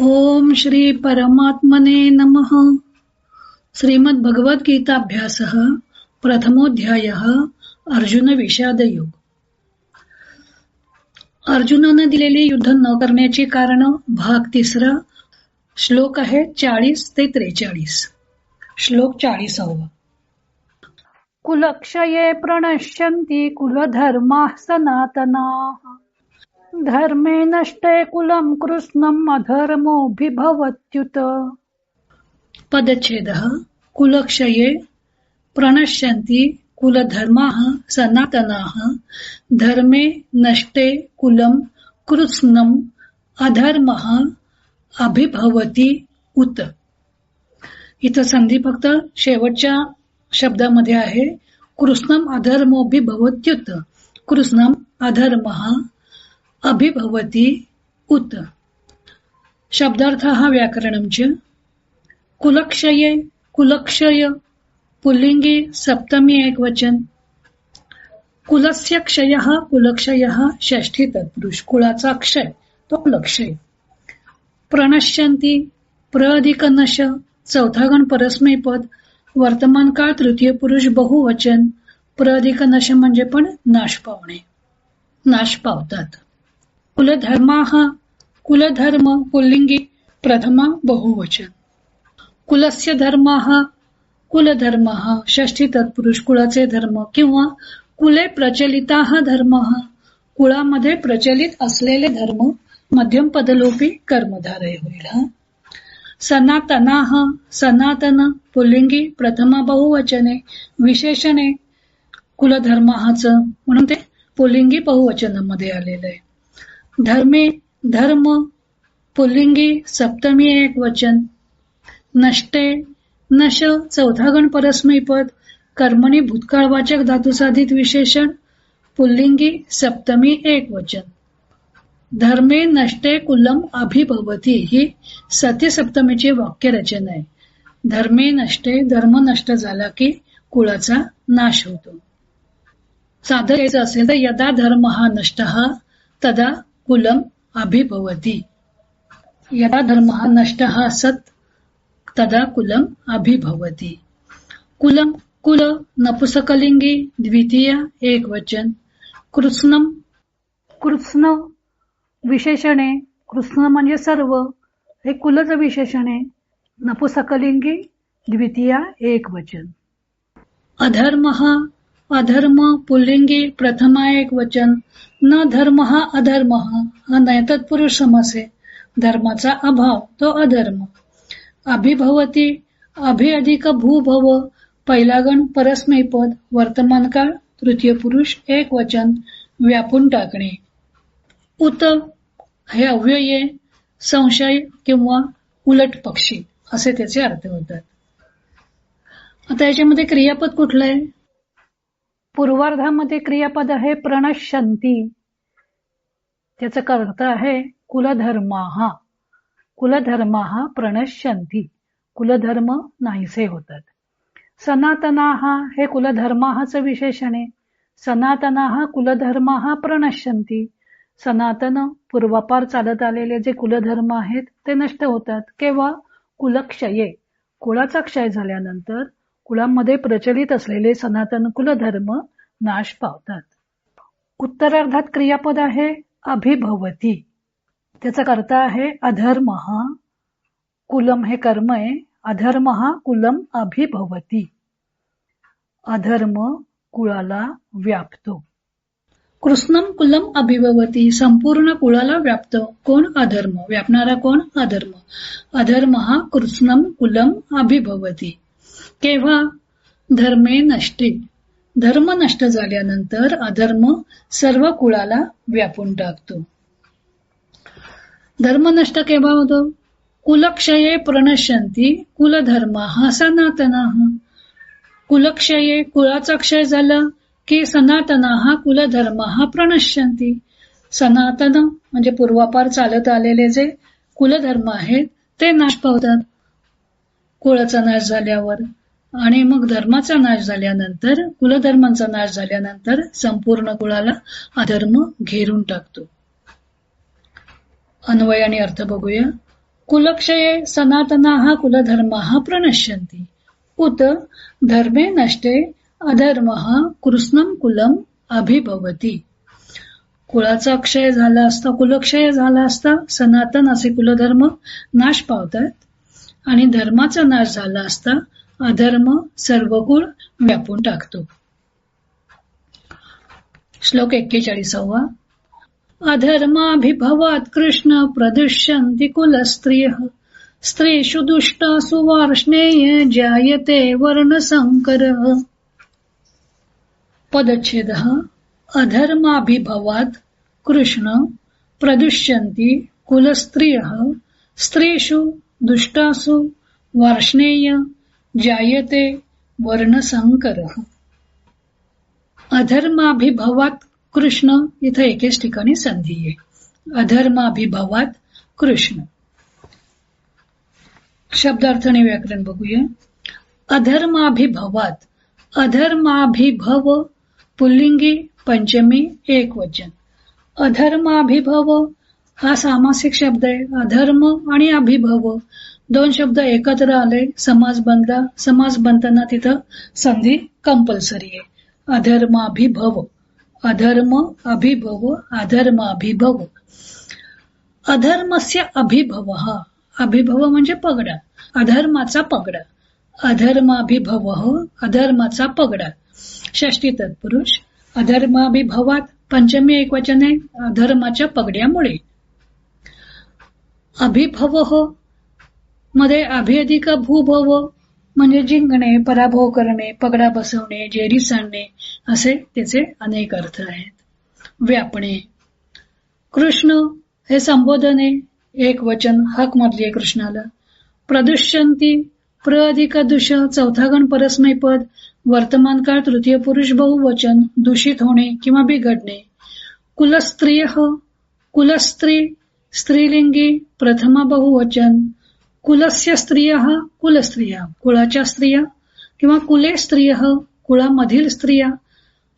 ओम श्री परमात्मने नमः. श्रीमद भगवत गीताभ्यास प्रथमोध्याय अर्जुन विषाद योग. अर्जुनानं दिलेले युद्ध न करण्याची कारण भाग तिसरा श्लोक आहे चाळीस ते त्रेचाळीस. श्लोक चाळीसावा. कुलक्षये प्रणश्यन्ति कुलधर्माः सनातना. धर्मे नष्टे कुलं कृष्णम् अधर्मोऽभिभवत्युत। पदच्छेदः। कुलक्षये प्रणश्यन्ति कुलधर्माः सनातनाः। धर्मे नष्टे कुलं कृत्स्नम् अधर्मः अभिभवती उत। इथं संधी फक्त शेवटच्या शब्दामध्ये आहे। कृष्णम अधर्मोभिभवत्युत कृष्णम अधर्म अभिभवती उत. शब्दार्थ हा व्याकरणंच कुलक्षये कुलक्षय पुल्लिंगी सप्तमी एक वचन. कुलस्य क्षय कुलक्षय षष्ठी तत्पुरुष. कुळाचा क्षय तो कुलक्षय. प्रणश्यंती प्रअधिक नश चौथा गण परस्मय पद वर्तमान काळ तृतीय पुरुष बहुवचन. प्र अधिक नश म्हणजे पण नाश पावणे नाश पावतात. कुलधर्माः कुलधर्म पुल्लिंगी प्रथमा बहुवचन। कुलस्य धर्म कुलधर्म षष्ठी तत्पुरुष कुळाचे धर्म किंवा कुले प्रचलिता धर्म कुळामध्ये प्रचलित असलेले धर्म मध्यम पदलोपी कर्मधारय होईल. हा सनातना सनातन पुल्लिंगी प्रथमा बहुवचने विशेषणे कुलधर्माच म्हणून ते पुल्लिंगी बहुवचनामध्ये आलेलं आहे. धर्मे धर्म पुल्लिंगी सप्तमी एक वचन. नष्टे नश चौथा गण परस्मैपद कर्मणी भूतकाळवाचक धातुसाधित विशेषण पुल्लिंगी सप्तमी एक वचन. धर्मे नष्टे कुलम अभिभवती ही सती सप्तमीची वाक्यरचना आहे धर्मे नष्टे धर्म नष्ट झाला की कुळाचा नाश होतो. साधं असेल तर यदा धर्म हा नष्ट हा तदा कुलम अभिभवती। यदा धर्म नष्ट सत् सत तदा कुलम अभिभवती। कुलम कुल नपुसकलिंगी द्वितीय एक वचन कृष्ण विशेषणे कृष्ण म्हणजे सर्व। हे कुलच विशेषणे नपुसकलिंगी द्वितीय एक वचन अधर्म अधर्म पुल्लिंगी प्रथमा एक वचन. न धर्म हा अधर्म हा नैतत्पुरुष समास आहे धर्माचा अभाव तो अधर्म. अभिभवती अभिअधिक भूभव पहिला गण परस्मय वर्तमान काळ तृतीय पुरुष एक वचन व्यापून टाकणे. उत हे अव्यय संशय किंवा उलट पक्षी असे त्याचे अर्थ होतात. आता याच्यामध्ये क्रियापद कुठलं आहे? पूर्वार्धामध्ये क्रियापद आहे प्रणशंती त्याचं अर्थ आहे कुलधर्मा. कुलधर्मा प्रणश्यंती कुलधर्म नाहीसे होतात. सनातनाहा हे कुलधर्माहाच विशेषण आहे. सनातनाहा कुलधर्मा प्रणश्यंती सनातन पूर्वापार चालत आलेले जे कुलधर्म आहेत ते नष्ट होतात. केव्हा? कुलक्षये. कुळाचा क्षय झाल्यानंतर कुळामध्ये प्रचलित असलेले सनातन कुलधर्म नाश पावतात. उत्तरार्धात क्रियापद आहे अभिभवती. त्याचा करता आहे अधर्म. कुलम हे कर्म आहे अधर्म कुलम अभिभवती. अधर्म कुळाला व्यापतो. कृष्णम कुलम अभिभवती संपूर्ण कुळाला व्याप्त. कोण अधर्म? व्यापणारा कोण? अधर्म. अधर्म हा कृष्णम कुलम अभिभवती. केव्हा? धर्मे नष्टे. धर्म नष्ट झाल्यानंतर अधर्म सर्व कुळाला व्यापून टाकतो. धर्म नष्ट केव्हा होतो? कुलक्षये प्रणश्यंती कुलधर्म हा सनातना. कुलक्षये कुळाचा क्षय झाला की सनातना हा कुलधर्म हा प्रणश्यंती सनातन म्हणजे पूर्वापार चालत आलेले जे कुलधर्म आहेत ते नाश पावतात. कुळाचा नाश झाल्यावर. आणि मग धर्माचा नाश झाल्यानंतर कुलधर्मांचा नाश झाल्यानंतर संपूर्ण कुळाला अधर्म घेरून टाकतो. अन्वय आणि अर्थ बघूया. कुलक्षये सनातनाः कुलधर्माः प्रणश्यंती उत धर्मे नष्टे अधर्मः कृष्णम कुलम अभिभवती। कुळाचा क्षय झाला असता कुलक्षय झाला असता सनातन असे कुलधर्म नाश पावतात आणि धर्माचा नाश झाला असता अधर्म सर्व व्यापून टाकतो. श्लोक एक्केचाळीसावा. अधर्माभिभवात कृष्ण प्रदुष्यन्ति कुलस्त्रियः. स्त्रीषु दुष्टासु वार्ष्णेय जायते वर्णसंकरः. पदच्छेदः. अधर्माभिभवात कृष्ण प्रदुष्यन्ति कुलस्त्रियः. स्त्रीषु दुष्टासु वार्ष्णेय जायते वर्णसंकरः। अधर्माभिभवात कृष्ण इथं एकेच ठिकाणी संधी आहे. अधर्माभिभवात कृष्ण। शब्दार्थ आणि व्याकरण बघूया. अधर्माभिभवात अधर्माभिभव पुल्लिंगी पंचमी एक वचन अधर्माभिभव हा सामासिक शब्द आहे. अधर्म आणि अभिभव दोन शब्द एकत्र आले समाज बनला समाज बनताना तिथं संधी कंपल्सरी आहे. अधर्माभिभव अधर्म अभिभव अधर्माभिभव. अधर्मस्य अभिभव हा अभिभव म्हणजे पगडा अधर्माचा पगडा. अधर्माभिभव अधर्माचा पगडा. षष्टी तत्पुरुष अधर्माभिभवात पंचमी एक आहे अधर्माच्या पगड्यामुळे. अभिभव मध्ये अभिअधिक भूभव म्हणजे जिंकणे पराभव करणे पगडा बसवणे जेरी सांडणे असे त्याचे अनेक अर्थ आहेत. व्यापणे. कृष्ण हे संबोधने एक वचन हक मधली कृष्णाला. प्रदुष्यंती प्र अधिक दुष चौथा गण परस्मय पद वर्तमान काळ तृतीय पुरुष बहुवचन दूषित होणे किंवा बिघडणे. कुलस्त्रिय कुलस्त्री स्त्रीलिंगी प्रथमा बहुवचन कुलस्य स्त्रिय कुलस्त्रिया कुळाच्या स्त्रिया किंवा कुले स्त्रिय कुळामधील स्त्रिया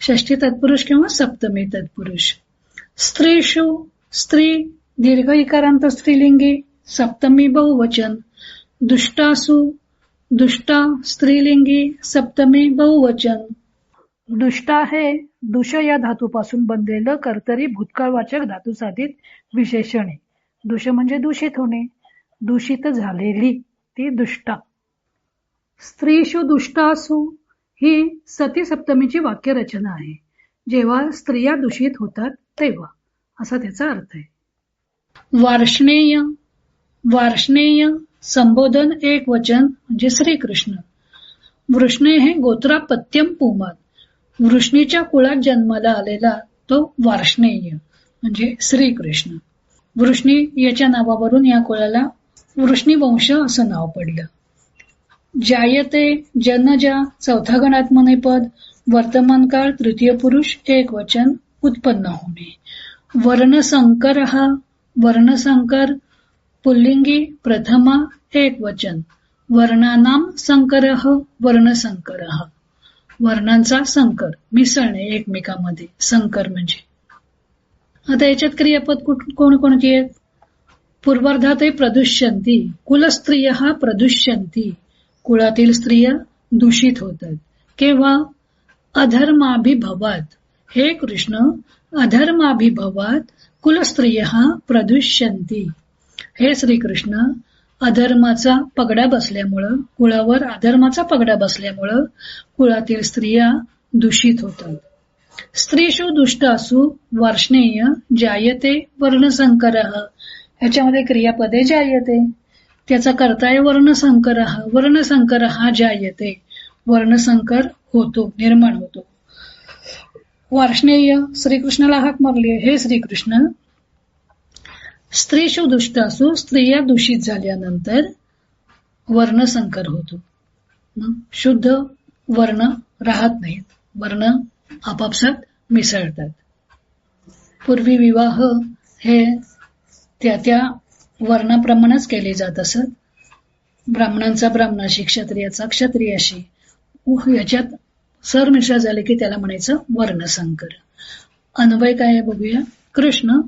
षष्ठी तत्पुरुष किंवा सप्तमी तत्पुरुष. स्त्रीषु स्त्री दीर्घ इकारांत स्त्रीलिंगी सप्तमी बहुवचन. दुष्टासु दुष्टा स्त्रीलिंगी सप्तमी बहुवचन. दुष्टा हे दुष या धातूपासून बनलेलं कर्तरी भूतकाळवाचक धातू साधित विशेषण आहे. दुष म्हणजे दूषित होणे. दूषित झालेली ती दुष्टा. स्त्रीशु दुष्टासु ही सती सप्तमीची वाक्यरचना आहे. जेव्हा स्त्रिया दूषित होतात तेव्हा. असा त्याचा अर्थ आहे. वार्ष्णेय वार्ष्णेय संबोधन एक वचन म्हणजे श्रीकृष्ण. वृष्णे हे गोत्रापत्यम पुमात. वृष्णीच्या कुळात जन्माला आलेला तो वार्ष्णेय म्हणजे श्रीकृष्ण. वृष्णी याच्या नावावरून या कुळाला वृष्णीवंश असं नाव पडलं. जायते जनजा चौथा गणात्मने पद वर्तमान काळ तृतीय पुरुष एक वचन उत्पन्न होणे. वर्णसंकर हा वर्णसंकर पुल्लिंगी प्रथमा एक वचन. वर्णानाम संकर वर्णसंकर वर्णांचा संकर मिसळणे एकमेकांमध्ये. संकर म्हणजे. आता याच्यात क्रियापद कोण कोणती आहेत? पूर्वार्धातही प्रदुष्यंती कुलस्त्रिय हा प्रदुष्यंती कुळातील स्त्रिया दूषित होतात। केव्हा? अधर्माभिभवात। हे कृष्ण अधर्माभिभवात कुलस्त्रिय प्रदुष्यंती हे श्रीकृष्ण अधर्माचा पगडा बसल्यामुळं कुळावर अधर्माचा पगडा बसल्यामुळं कुळातील स्त्रिया दूषित होतात। स्त्रीशु दुष्ट असू वार्षणेय जायते वर्णसंकर। ह्याच्यामध्ये क्रियापदे जायते त्याचा करताय वर्णसंकर वर्णसंकर हा जायते वर्णसंकर होतो निर्माण होतो. वार्ष्णेय श्रीकृष्णाला हाक मारली. हे श्रीकृष्ण स्त्रीशु दुष्ट असू स्त्रिया दूषित झाल्यानंतर वर्णसंकर होतो. शुद्ध वर्ण राहत नाहीत. वर्ण आपापसात मिसळतात. पूर्वी विवाह हे त्या त्या वर्णाप्रमाणेच केले जात असत. ब्राह्मणांचा ब्राह्मणाशी क्षत्रियाचा क्षत्रियाशी. याच्यात सरमिश्र झाले की त्याला म्हणायचं वर्णसंकर. अन्वय काय बघूया. कृष्ण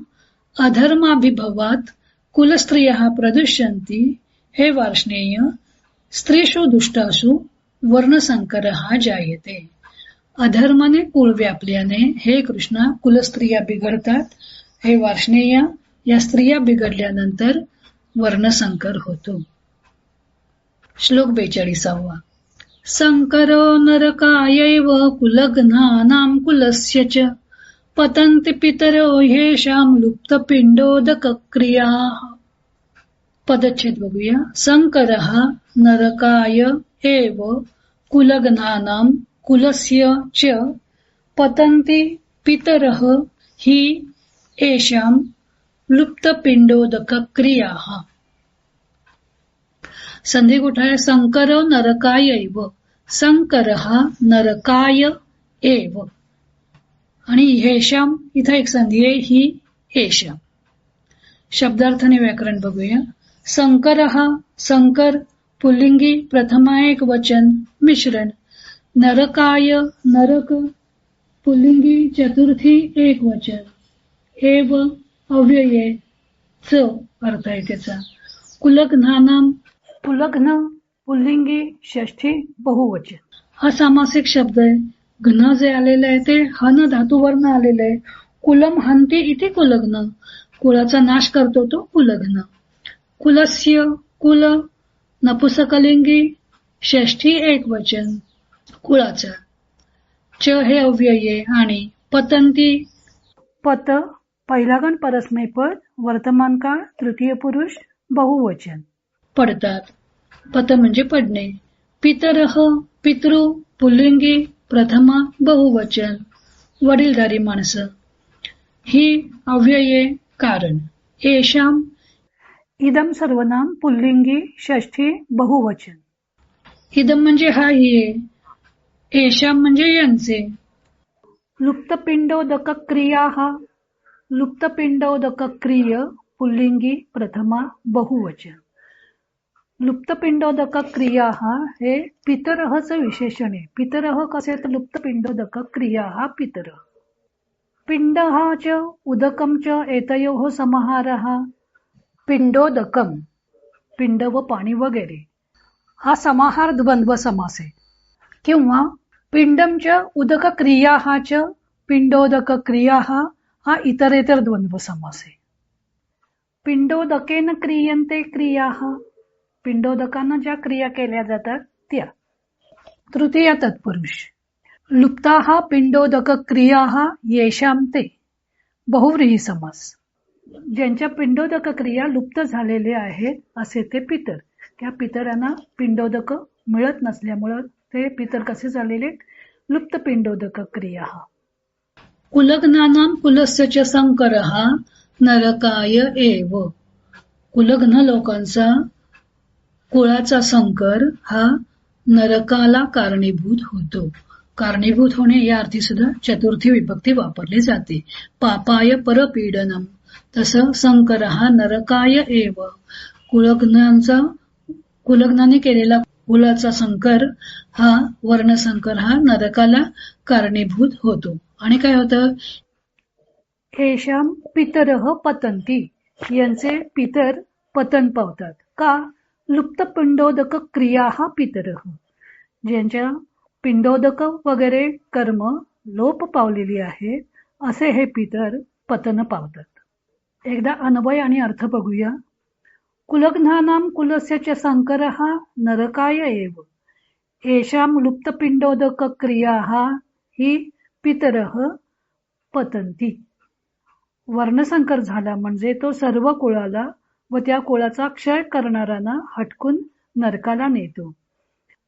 अधर्माभिभवात कुलस्त्रिया प्रदुष्यंती हे वार्ष्णेय स्त्रीषु दुष्टासु वर्णसंकर हा जायते. अधर्माने कुळ व्यापल्याने हे कृष्णा कुलस्त्रिया बिघडतात हे वार्ष्णेय या स्त्रिया बिघडल्यानंतर वर्णसंकर होतो. श्लोक बेचाळीसावा. संकरो नरकायैव कुलघ्नानां कुलस्य च पतन्ति पितरो ह्येषां लुप्तपिण्डोदकक्रियाः। पदच्छेद बघूया. संकरः नरकाय एव कुलघ्नानां कुलस्य च पतन्ति पितरः हि येषां लुप्तपिण्डोदकक्रियाः। संधी कुठे आहे संकर नरकाय एव। संकर हा नरकाय एव आणि हेशाम इथं एक संधी आहे ही हेशाम शब्दार्थाने व्याकरण बघूया. संकर हा संकर पुल्लिंगी प्रथमा एक वचन मिश्रण। नरकाय नरक पुल्लिंगी चतुर्थी एक वचन। एव अव्यये च अर्थ आहे त्याचा. कुलग्नानाम पुलग्न पुल्लिंगी षष्ठी बहुवचन. हा सामासिक शब्द आहे. घन जे आलेलं आहे ते हन धातूवरनं आलेलं आहे. कुलम हंती इथे कुलग्न. कुळाचा नाश करतो तो कुलग्न कुलस्य कुल नपुसकलिंगी षष्ठी एक वचन. कुळाचा. च हे अव्यये आणि पतंती. पत पहिला गण परस्मैपद वर्तमान काळ तृतीय पुरुष बहुवचन. पडतात. पत म्हणजे पडणे. पितरह पितृ पुल्लिंगी प्रथमा बहुवचन. वडीलधारी माणसं. ही अव्यये कारण. येशाम इदम सर्वनाम पुल्लिंगी षष्ठी बहुवचन. इदम म्हणजे हा ही येशाम म्हणजे यांचे. लुप्तपिंडोदक क्रिया हा लुप्तपिंडोदक क्रिय पुल्लिंगी प्रथमा बहुवचन. लुप्तपिंडोदक क्रिया हा हे पितरहच विशेषण. आहे पितरह कसे तर लुप्तपिंडोदक क्रिया हा पितरह पिंड च उदकम च एतयो समाहार. हा पिंडोदकम पिंड व पाणी वगैरे. हा समाहार द्वंद्व समास. आहे किंवा पिंडम च उदक क्रिया हा च पिंडोदक क्रिया हा इतरेतर द्वंद्व समास आहे. पिंडोदकेन क्रियंते क्रिया पिंडोदकानं पिंडोदकांना ज्या क्रिया केल्या जातात त्या. तृतीय तत्पुरुष. लुप्ता हा पिंडोदक क्रिया येशाम ते. बहुव्रीही समास. ज्यांच्या पिंडोदक क्रिया लुप्त झालेले आहेत असे ते पितर. त्या पितरांना पिंडोदक मिळत नसल्यामुळं ते पितर कसे झालेले? लुप्त पिंडोदक क्रिया. हा कुलग्नानाम कुलस्य च संकरः नरकाय एव। कुलग्न लोकांचा कुळाचा संकर हा नरकाला कारणीभूत होतो. कारणीभूत होणे या अर्थी सुद्धा चतुर्थी विभक्ती वापरली जाते. पापाय परपीडनम. तसं संकर हा नरकाय एव. कुलग्नांचा कुलग्नाने केलेला कुलाचा संकर हा वर्णसंकर हा नरकाला कारणीभूत होतो. आणि काय होतं? येशाम पितरह पतंती यांचे पितर पतन पावतात. का? लुप्त पिंडोदक क्रिया हा पितरह ज्यांच्या पिंडोदक वगैरे कर्म लोप पावलेली आहेत असे हे पितर पतन पावतात. एकदा अन्वय आणि अर्थ बघूया. कुलग्नानाम कुलस्य च नरकाय एव। येशाम लुप्तपिंडोदक क्रिया ही पितरह पतंती वर्णसंकर झाला म्हणजे तो सर्व कुळाला व त्या कुळाचा क्षय करणाऱ्यांना हटकून नरकाला नेतो।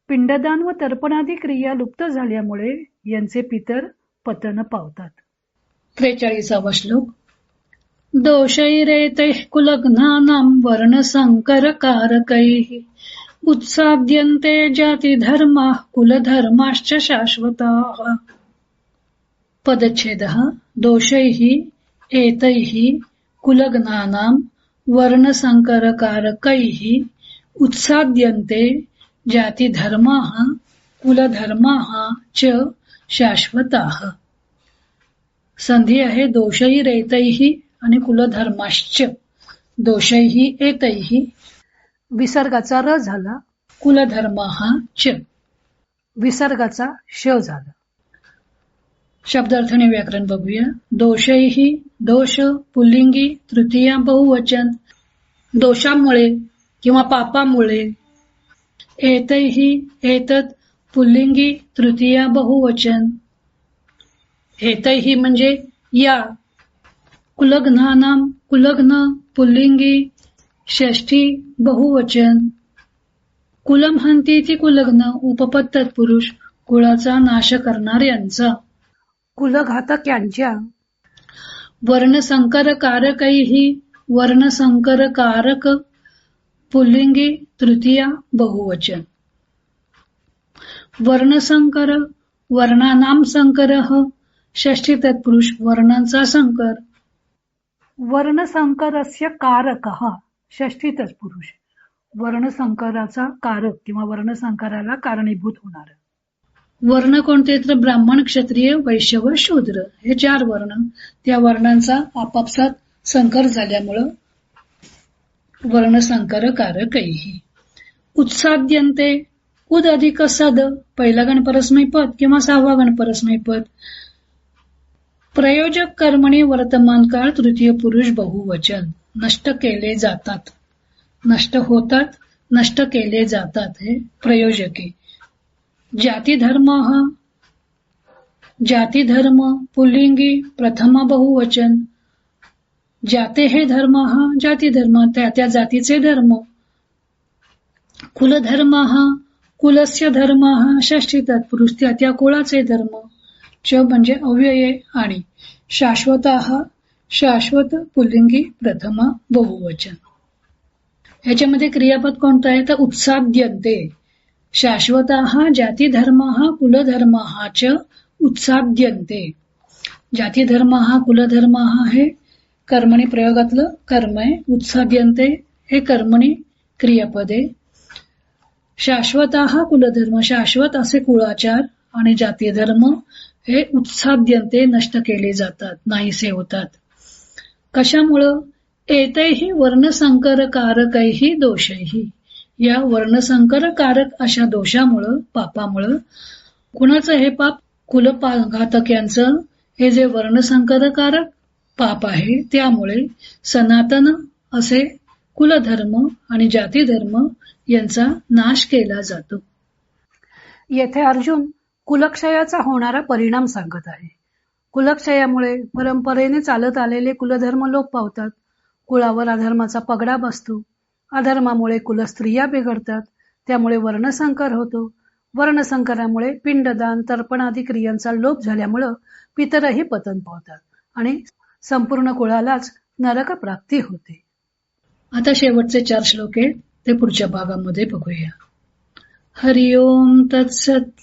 पिंडदान व तर्पणादी क्रिया लुप्त झाल्यामुळे यांचे पितर पतन पावतात। त्रेचाळीसावा श्लोक दोषैरेतैः कुलघ्नानां वर्णसङ्करकारकैः उत्साद्यन्ते जातिधर्माः कुलधर्माश्च शाश्वताः। पदच्छेदः दोषैः एतैः कुलग्नानां वर्णसङ्करकारकैः उत्साद्यन्ते जातिधर्माः कुलधर्माः च शाश्वताः। संधी आहे दोषही रेतैही आणि कुलधर्माश्च. दोषैही एतैही विसर्गाचा र झाला कुलधर्म हा च विसर्गाचा श झाला. शब्दार्थाने व्याकरण बघूया. दोषैही दोष पुल्लिंगी तृतीया बहुवचन. दोषामुळे किंवा पापामुळे. एतैही एतत पुल्लिंगी तृतीया बहुवचन. हेतैही म्हणजे या. कुलग्नानाम कुलग्न पुल्लिंगी षष्ठी बहुवचन. कुलम हंती ती कुलग्न उपपद तत्पुरुष कुळाचा नाश करणाऱ्यांचा कुलघातक यांच्या वर्णसंकरकारकैहि वर्णसंकरकारक पुल्लिंगी तृतीया बहुवचन. वर्णसंकर वर्णानाम संकरः षष्ठी तत्पुरुष वर्णांचा संकर. वर्णसंकरस्य कारक षष्ठीतच पुरुष. वर्णसंकराचा कारक किंवा वर्णसंकराला कारणीभूत होणार. वर्ण कोणते तर ब्राह्मण क्षत्रिय वैश्य व शूद्र हे चार वर्ण त्या वर्णांचा आपापसात संकर झाल्यामुळं वर्णसंकर कारकही उत्साद्यंते उद अधिक सद पहिला गणपरस्मय पद किंवा सहावा गणपरस्मय पद प्रयोजक कर्मणी वर्तमान काळ तृतीय पुरुष बहुवचन. नष्ट केले जातात. नष्ट होतात नष्ट केले जातात हे प्रयोजके. जाती धर्म हा. जाती धर्म पुल्लिंगी प्रथम बहुवचन. जाते हे धर्म हा जाती धर्म त्या त्या जातीचे धर्म. कुलधर्म हा कुलस्य धर्म हा षष्ठी तत्पुरुष त्या त्या कुळाचे धर्म. च म्हणजे अव्यये आणि शाश्वत शाश्वत पुल्लिंगी प्रथम बहुवचन. ह्याच्यामध्ये क्रियापद कोणतं आहे? तर उत्साद्यंते शाश्वत जाती धर्म हा कुलधर्म हा च उत्साद्यंते जाती धर्म हा कुलधर्म हा हे कर्मणी प्रयोगातलं कर्म आहे उत्साद्यंते हे कर्मणी क्रियापदे. शाश्वत हा कुलधर्म शाश्वत असे कुळाचार आणि जाती धर्म हे उत्साद्यंते नष्ट केले जातात नाहीसे होतात. कशामुळं? एतैही वर्णसंकरकारकैही दोषही या वर्णसंकर कारक अशा दोषामुळं पापामुळं कुणाचं हे पाप कुलघातक यांचं हे जे वर्णसंकरकारक पाप आहे त्यामुळे सनातन असे कुलधर्म आणि जाती धर्म यांचा नाश केला जातो. येथे अर्जुन कुलक्षयाचा होणारा परिणाम सांगत आहे. कुलक्षयामुळे परंपरेने चालत आलेले कुलधर्म लोप पावतात. कुळावर अधर्माचा पगडा बसतो. अधर्मामुळे कुलस्त्रिया बिघडतात. त्यामुळे वर्णसंकर होतो. वर्णसंकरामुळे पिंडदान तर्पण आदी क्रियांचा लोप झाल्यामुळं पितरही पतन पावतात आणि संपूर्ण कुळालाच नरक प्राप्ती होते. आता शेवटचे चार श्लोके ते पुढच्या भागामध्ये बघूया. हरिओम तत्सत